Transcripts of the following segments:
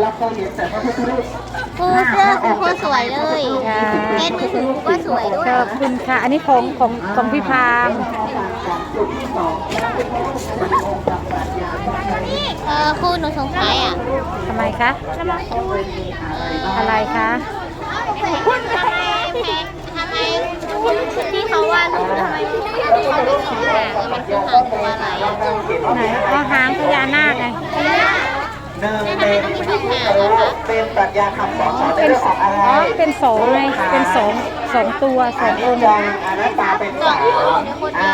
เราเคยเห็นแต่พระพุทธรูปครูเสื้อครูโคตรสวยเลยค่ะเคสมือถือครูก็สวยด้วยขอบคุณค่ะ อันนี้ของของของพี่พามจุดที่สองเออครูหนูสงสัยอะทำไมคะอะไรคะทำไมทำไมที่เขาวาดรูปทำไมเขาไม่สองหางมันคือหางตัวอะไรอะไหนอ๋อหางพญานาคไง เดิมเป็นเป็นปรัชญาคำสอนสอนในเป็นเรื่องของอะไรเป็นสองไงเป็นสองสองตัวสอัอนงนี้องค์จังอนัตตาเป็นสามอ่า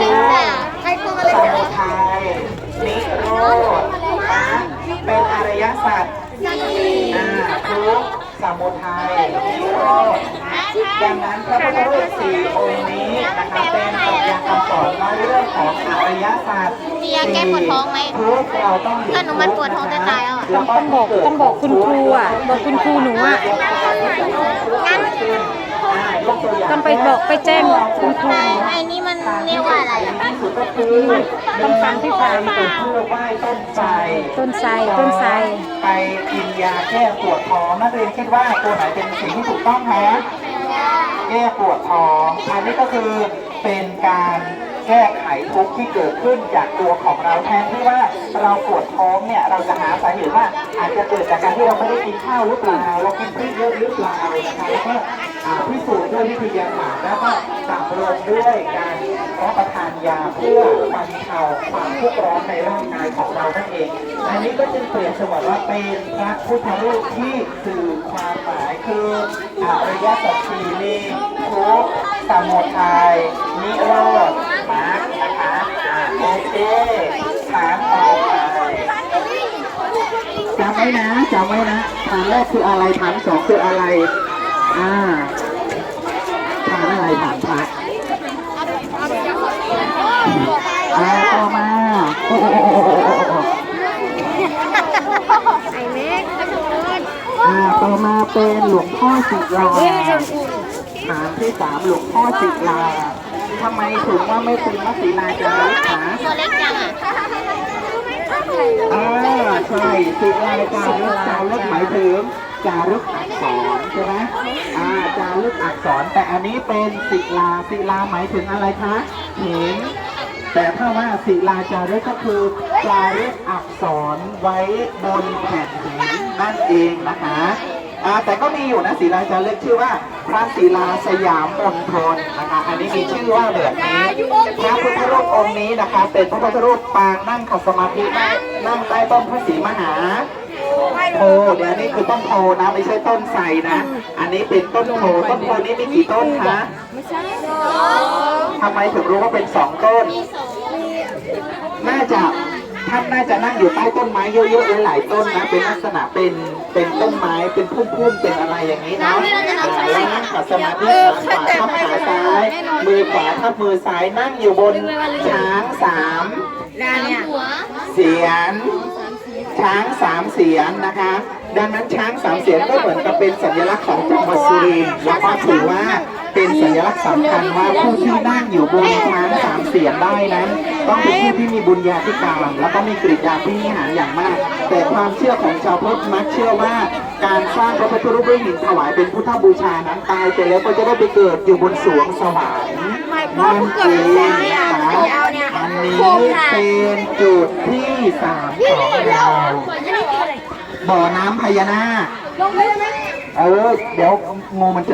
คือใครครูอะไรสมุทัยนิโรธมรรคเป็นอริยสัจอ่าทุกข์สมุทัยนิโรธดังนั้นพระพุทธรูปสี่องค์นี้นะคะเป็น รื่องของอริยสัจมียาแก้ปวดท้องไหมทุกข์เราต้องเพื่อนหนูมันปวดท้องจะตายแล้วอะ ต้องต้องบอกต้องบอกคุณครูอะ บอกคุณครูหนูอะงั้นต้องไปบอกไปแจ้งคุณครู ไอ้นี่มันเรียกว่าอะไรอะต้องฟังพี่พามเป็นเพื่อไหว้ต้นไทรต้นไทรต้นไทร ไปกินยาแก้ปวดท้องนักเรียนคิดว่าตัวไหนเป็นสิ่งที่ถูกต้องคะ แก้ปวดท้อง อันนี้ก็คือเป็นการแก้ไขทุกข์ที่เกิดขึ้นจากตัวของเราแทนที่ว่าเราปวดท้องเนี่ยเราจะหาสาเหตุว่าอาจจะเกิดจากการที่เราไม่ได้กินข้าวหรือเปล่าเรากินพริกเยอะหรือเปล่านะคะแล้วก็อ่าพิสูจน์ด้วยวิทยาศาสตร์แล้วก็ปรับปรุงด้วยการรับประทานยาเพื่อบรรเทาความทุกข์ร้อนในร่างกายของเรานั่นเอง อันนี้ก็จึงเปรียบเสมือนว่าเป็นพระพุทธรูปที่สื่อความหมาย คืออริยสัจสี่มีทุกข์สมุทัยนิโรธมรรคนะคะอ่าโอเคถามต่อไปจำไว้นะจำไว้นะฐานแรกคืออะไรฐานสองคืออะไรอ่าฐานอะไรฐานพระอ่าต่อมาโอ้โหไอ้เล็ก อ่า ต่อมาเป็นหลวงพ่อศิลาฐานที่สามหลวงพ่อศิลาทำไมถึงว่าไม่เป็นมัศิลาจารึกคะตัวเล็กจังอะอ่าใช่ศิลาจารึกจารึกหมายถึงจารึกอักษรใช่ไหมอ่าจารึกอักษรแต่อันนี้เป็นศิลาศิลาหมายถึงอะไรคะเหิน แต่ถ้าว่าศิลาจารึกก็คือจารึกอักษรไว้บนแผ่นหินนั่นเองนะคะแต่ก็มีอยู่นะศิลาจารึกชื่อว่าพระศิลาสยามมณฑลนะคะอันนี้มีชื่อว่าแบบนี้พระพุทธรูปองค์นี้นะคะ เป็นพระพุทธรูปปางนั่งขัดสมาธินั่งใต้ต้นพระศรีมหา โพเดี๋ยวนี้คือต้นโพนะไม่ใช่ต้นไทรนะ อันนี้เป็นต้นโพต้นโพนี้มีกี่ต้นคะทำไมถึงรู้ว่าเป็นสองต้น น่าจะท่านน่าจะนั่งอยู่ใต้ต้นไม้เยอะๆหลายๆต้นนะ เป็นลักษณะเป็นเป็นต้นไม้เป็นพุ่มๆเป็นอะไรอย่างนี้เนาะแล้วนั่งขัดสมาธิขาขวาทับขาซ้าย มือขวาทับมือซ้ายนั่งอยู่บนช้างสามหัวเสียน ช้างสามเสียนนะคะ ดังนั้นช้างสามเสียนก็เหมือนกับเป็นสัญลักษณ์ของจังหวัดสุรินทร์แล้วก็ถือว่าเป็นสัญลักษณ์สำคัญว่าผู้ที่นั่งอยู่บนช้างสามเสียนได้นั้นต้องเป็นผู้ที่มีบุญญาธิการแล้วก็มีกริยาพินิหารอย่างมาก แต่ความเชื่อของชาวพุทธมักเชื่อว่าการสร้างพระพุทธรูปด้วยหินถวายเป็นพุทธบูชานั้นตายไปแล้วก็จะได้ไปเกิดอยู่บนสวงสวรรค์นั่นเองนะคะ นนี้เป็นจุดที่สามของเราบ่อน้ำพญานาคเออเดี๋ยวงูมันจะ